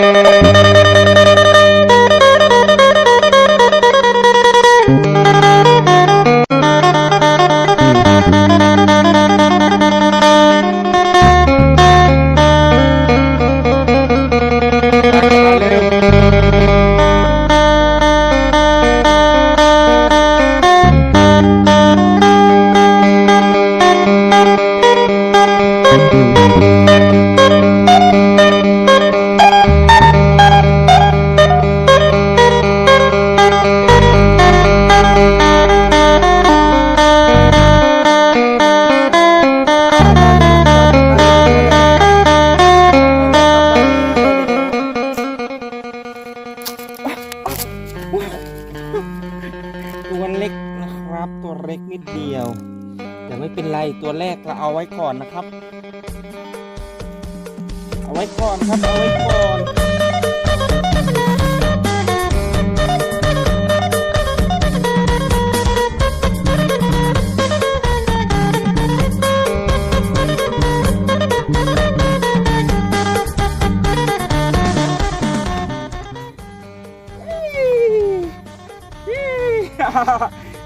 ตั เล็กนิดเดียว แต่ไม่เป็นไรตัวแรกเราเอาไว้ก่อนนะครับ เอาไว้ก่อนครับเอาไว้ก่อน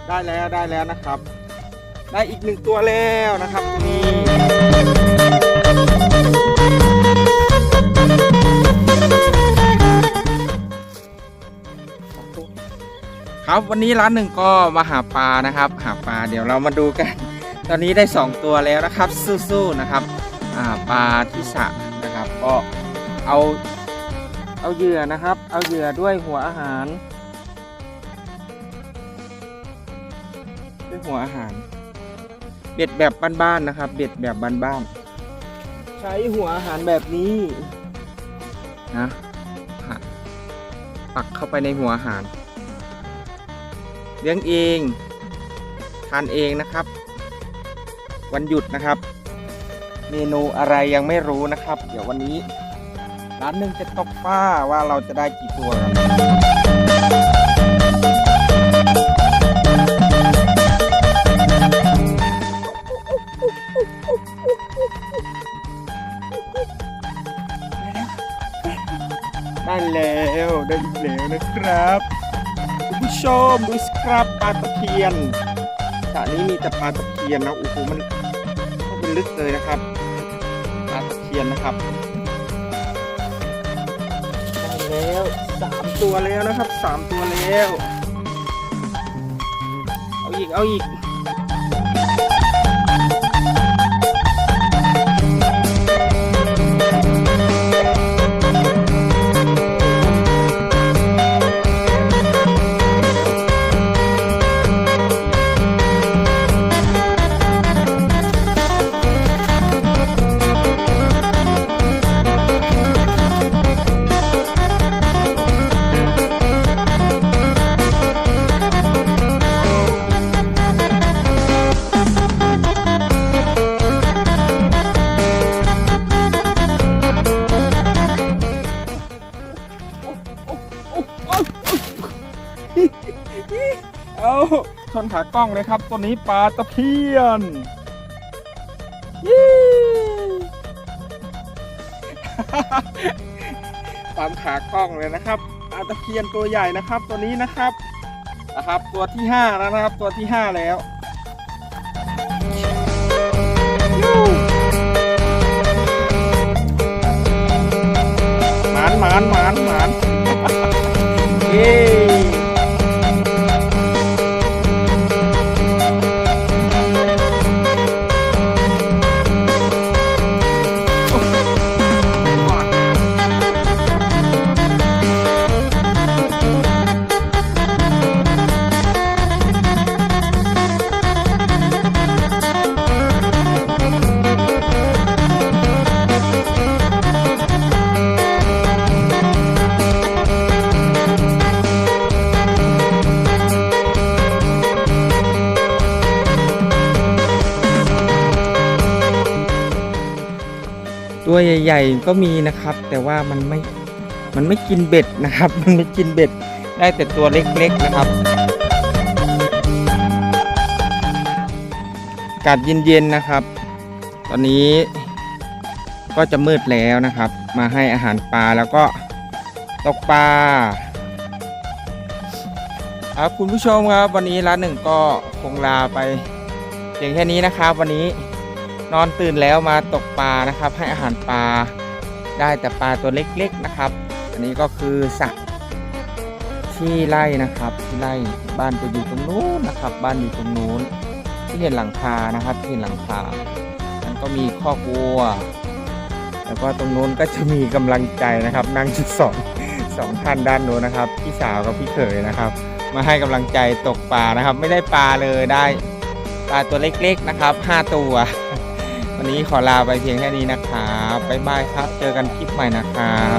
ได้แล้วได้แล้วนะครับ ได้อีกหนึ่งตัวแล้วนะครับนี่ครับวันนี้ร้านหนึ่งก็มาหาปลานะครับ หาปลาเดี๋ยวเรามาดูกัน ตอนนี้ได้สองตัวแล้วนะครับ สู้ๆนะครับปลาที่สระนะครับ ก็เอาเอาเหยื่อนะครับ เอาเหยื่อด้วยหัวอาหาร หัวอาหาร เบ็ดแบบบ้านๆนะครับ เบ็ดแบบบ้านๆใช้หัวอาหารแบบนี้นะฮะปักเข้าไปในหัวอาหาร เลี้ยงเองทานเองนะครับ วันหยุดนะครับ เมนูอะไรยังไม่รู้นะครับ เดี๋ยววันนี้ร้านหนึ่งจะตกป้าว่าเราจะได้กี่ตัวครั ได้แล้วได้อีกแล้วนะครับคุณผู้ชมดูสครับปลาตะเพียนสระนี้มีแต่ปลาตะเพียนนะโอ้โหมันมันเป็นลึกเลยนะครับปลาตะเพียนนะครับได้แล้วสามตัวแล้วนะครับสามตัวแล้ว เอาอีกเอาอีก ชนขากล้องเลยครับ ตัวนี้ปลาตะเพียนยี่ตามขากล้องเลยนะครับปลาตะเพียนตัวใหญ่นะครับ ตัวนี้นะครับนะครับ ตัวที่ห้าแล้วนะครับ ตัวที่ห้าแล้วหมานหมานหมานหมานเย้ ตัวใหญ่ ๆ ก็มีนะครับ แต่ว่ามันไม่มันไม่กินเบ็ดนะครับ มันไม่กินเบ็ด ได้แต่ตัวเล็กๆนะครับอากาศเย็นๆนะครับ ตอนนี้ก็จะมืดแล้วนะครับ มาให้อาหารปลาแล้วก็ตกปลาครับคุณผู้ชมครับ วันนี้ร้านหนึ่งก็คงลาไปเพียงแค่นี้นะครับ วันนี้ นอนตื่นแล้วมาตกปลานะครับ ให้อาหารปลาได้แต่ปลาตัวเล็กๆนะครับ อันนี้ก็คือสระที่ไร่นะครับที่ไร่บ้านจะอยู่ตรงนู้นนะครับ บ้านอยู่ตรงนู้น ที่เห็นหลังคานะครับที่เห็นหลังคามันก็มีข้อกวัวแล้วก็ตรงนู้นก็จะมีกำลังใจนะครับนั่งจุดสองสองท่านด้านโน้นนะครับพี่สาวกับพี่เขยนะครับ มาให้กำลังใจตกปลานะครับ ไม่ได้ปลาเลยได้ปลาตัวเล็กๆนะครับห้าตัว วันนี้ขอลาไปเพียงแค่นี้นะครับบ๊ายบายครับ เจอกันคลิปใหม่นะครับ